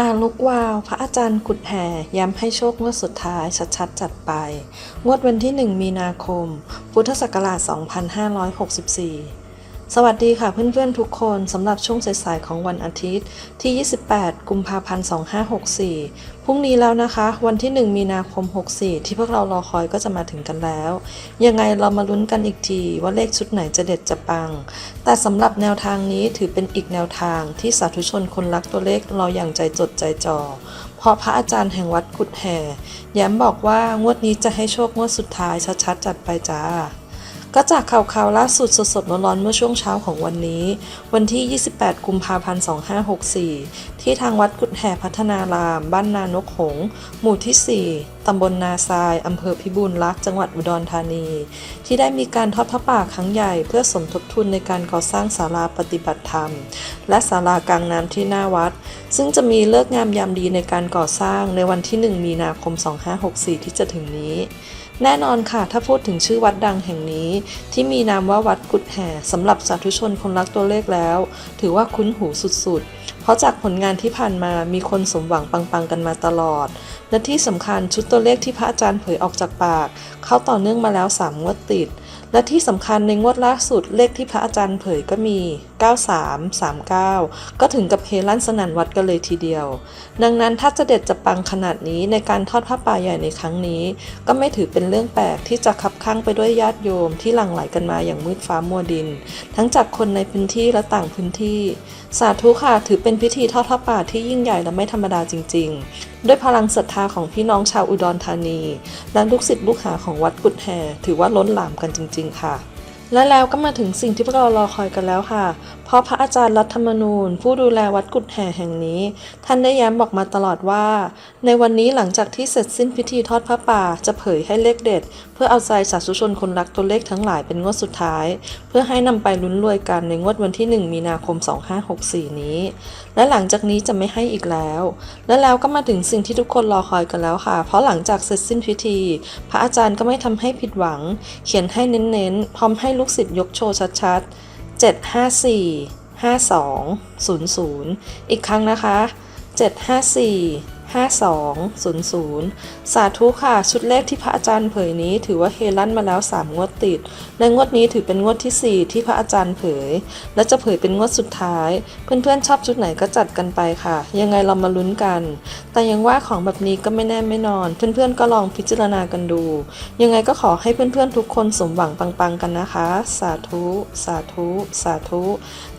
ตาลุกวาว พระอาจารย์กุดแห่ย้ำให้โชคงวดสุดท้ายชัดๆ จัดไป งวดวันที่ 1 มีนาคม พุทธศักราช 2564 สวัสดีค่ะเพื่อนๆทุกคนสำหรับช่วงสายๆของวันอาทิตย์ที่ 28 กุมภาพันธ์ 2564 พรุ่งนี้แล้วนะคะ วันที่ 1 มีนาคม 64 ที่พวกเรารอคอยก็จะมาถึงกันแล้ว ยังไงเรามาลุ้นกันอีกทีว่าเลขชุดไหนจะเด็ดจะปัง แต่สำหรับแนวทางนี้ถือเป็นอีกแนวทางที่สาธุชนคนรักตัวเลขรออย่างใจจดใจจ่อเพราะพระอาจารย์แห่งวัดกุดแห่ย้ำบอกว่างวดนี้จะให้โชคงวดสุดท้ายชัดๆจัดไปจ้า ก็จากข่าวข่าวล่าสุดสดๆร้อนๆเมื่อช่วงเช้าของวันนี้ วันที่ 28 กุมภาพันธ์ 2564 ที่ทางวัดกุดแห่พัฒนาราม บ้านนานกหง หมู่ที่ 4 ตำบลนาทราย อำเภอพิบูลรักษ์จังหวัดอุดรธานี ที่ได้มีการทอดพระป่าครั้งใหญ่ เพื่อสมทบทุนในการก่อสร้างศาลาปฏิบัติธรรม และศาลากลางน้ำที่หน้าวัด ซึ่งจะมีเลิกงามยามดีในการก่อสร้างในวันที่ 1 มีนาคม 2564 ที่จะถึงนี้ แน่นอนค่ะ ถ้าพูดถึงชื่อวัดดังแห่งนี้ ที่มีนามว่าวัดกุดแห่สำหรับสาธุชนคนรักตัวเลขแล้ว ถือว่าคุ้นหูสุดๆ เพราะจากผลงานที่ผ่านมามีคนสมหวังปังๆกันมาตลอด และที่สำคัญชุดตัวเลขที่พระอาจารย์เผยออกจากปาก เข้าต่อเนื่องมาแล้ว3งวดติด และที่สำคัญในงวดล่าสุดเลขที่พระอาจารย์เผยก็มี 93 39 ก็ถึงกับเฮลั่นสนั่นวัดกันเลยทีเดียว ดังนั้นถ้าจะเด็ดจะปังขนาดนี้ในการทอดผ้าป่าใหญ่ในครั้งนี้ ก็ไม่ถือเป็นเรื่องแปลกที่จะขับข้างไปด้วยญาติโยมที่หลั่งไหลกันมาอย่างมืดฟ้ามัวดิน ทั้งจากคนในพื้นที่และต่างพื้นที่ สาธุค่ะถือเป็นพิธีทอดผ้าป่าที่ยิ่งใหญ่และไม่ธรรมดาจริง ๆ ด้วยพลังศรัทธาของพี่น้องชาวอุดรธานี และลูกศิษย์ลูกหาของวัดกุดแห่ถือว่าล้นหลามกันจริง ๆ ค่ะ และแล้วก็มาถึงสิ่งที่พวกเรารอคอยกันแล้วค่ะ เพราะพระอาจารย์รัฐธรรมนูญ ผู้ดูแลวัดกุดแห่แห่งนี้ ท่านได้ย้ำบอกมาตลอดว่า ในวันนี้หลังจากที่เสร็จสิ้นพิธีทอดพระป่า จะเผยให้เลขเด็ด เพื่อเอาใจสาธุชนคนรักตัวเลขทั้งหลายเป็นงวดสุดท้าย เพื่อให้นำไปลุ้นรวยกันในงวดวันที่ 1 มีนาคม 2564 นี้ และหลังจากนี้จะไม่ให้อีกแล้ว และแล้วก็มาถึงสิ่งที่ทุกคนรอคอยกันแล้วค่ะ เพราะหลังจากเสร็จสิ้นพิธี พระอาจารย์ก็ไม่ทำให้ผิดหวัง เขียนให้เน้นๆพร้อมให้ลูกศิษย์ยกโชว์ชัดๆ 754 5200 อีกครั้งนะคะ 754 5200 สาธุค่ะ ชุดเลขที่พระอาจารย์เผยนี้ ถือว่าเฮลั่นมาแล้ว 3 งวดติดและงวดนี้ถือเป็นงวดที่ 4 ที่พระอาจารย์เผย และจะเผยเป็นงวดสุดท้าย เพื่อนๆชอบชุดไหนก็จัดกันไปค่ะ ยังไงเรามาลุ้นกัน แต่ยังว่าของแบบนี้ก็ไม่แน่ไม่นอน เพื่อนๆก็ลองพิจารณากันดู ยังไงก็ขอให้เพื่อนๆทุกคนสมหวังปังๆกันนะคะ สาธุ สาธุ สาธุ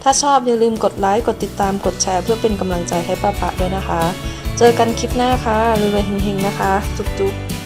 ถ้าชอบอย่าลืมกดไลค์ กดติดตาม กดแชร์ เพื่อเป็นกำลังใจให้ป้าปะด้วยนะคะ เจอกันคลิปหน้าค่ะรวยๆเฮงๆนะคะ จุ๊บๆ